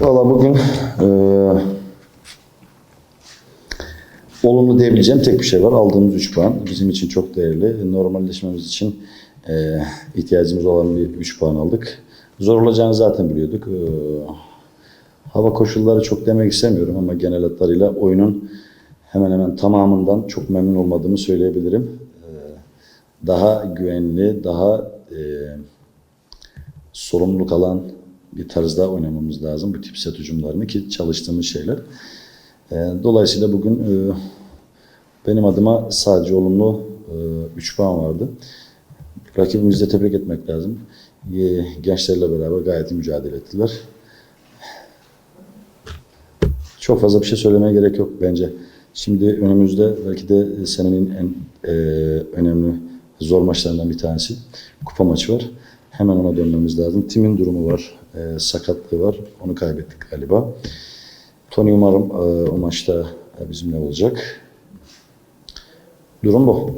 Valla bugün eee olumlu diyebileceğim tek bir şey var. Aldığımız 3 puan bizim için çok değerli. Normalleşmemiz için eee, ihtiyacımız olan bir 3 puan aldık. Zor olacağını zaten biliyorduk. Eee, hava koşulları çok demek istemiyorum ama genel hatlarıyla oyunun hemen hemen tamamından çok memnun olmadığımı söyleyebilirim. Eee, daha güvenli, daha eee sorumluluk alan bir tarzda oynamamız lazım. Bu tip set hücumlarını ki çalıştığımız şeyler. Ee, Dolayısıyla bugün e, benim adıma sadece olumlu 3 puan vardı. Rakibimizi de tebrik etmek lazım. E, Gençlerle beraber gayet mücadele ettiler. Çok fazla bir şey söylemeye gerek yok bence. Şimdi önümüzde belki de senenin en e, önemli zor maçlarından bir tanesi. Kupa maçı var. Hemen ona dönmemiz lazım. Timin durumu var. e, sakatlığı var. Onu kaybettik galiba. Tony umarım e, o maçta e, bizimle olacak. Durum bu.